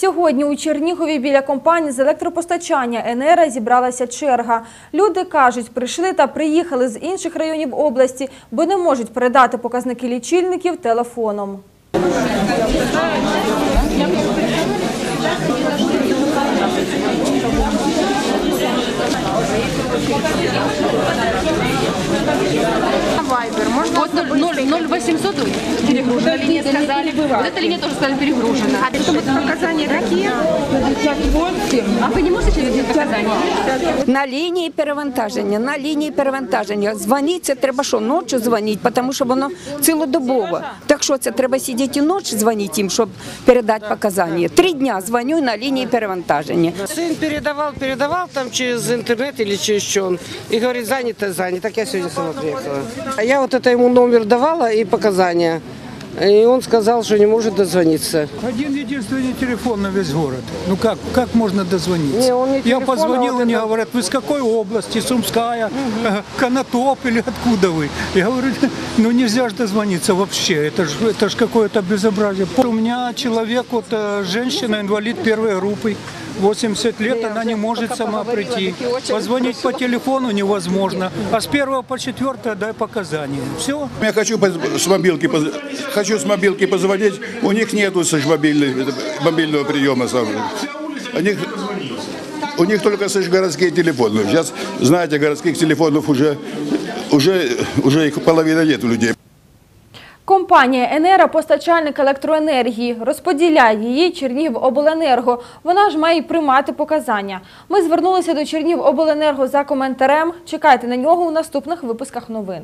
Сьогодні у Чернігові біля компанії з електропостачання «Енера» зібралася черга. Люди кажуть, прийшли та приїхали з інших районів області, бо не можуть передати показники лічильників телефоном. 0800 перегружена линия сказали. Вот эта линия тоже сказали перегружена. А это вот показания какие? А вы не можете видеть показания? На лінії перевантаження, на лінії перевантаження. Дзвонити це треба що, ночі дзвонити, тому що воно цілодобово. Так що це треба сидіти і ночі дзвонити їм, щоб передати показання. Три дня дзвоню на лінії перевантаження. Сын передавал, передавал там через интернет или через что он. И говорит, занято, занято. Так я сегодня сама приехала. А я вот это ему номер давала и показания. И он сказал, что не может дозвониться. Один единственный телефон на весь город. Ну как, как можно дозвониться? Не, он не Я телефон, а позвонил, вот мне это- говорят, вы с какой области? Сумская, э, Конотоп или откуда вы? Я говорю, ну нельзя же дозвониться вообще, это ж, это ж какое-то безобразие. У меня человек, вот э, женщина, инвалид первой группы, 80 лет, она не может сама прийти. Позвонить по телефону невозможно. А с первого по четвертое дай показания. Все. Я хочу с мобилки, хочу с мобилки позвонить. У них нету это, мобильного приема. сам. У них, у них только слышь, городские телефоны. Сейчас, знаете, городских телефонов уже, уже, уже их половина нет у людей. Компанія «Енера» – постачальник електроенергії. Розподіляє її Чернігівобленерго. Вона ж має приймати показання. Ми звернулися до Чернігівобленерго за коментарем. Чекайте на нього у наступних випусках новин.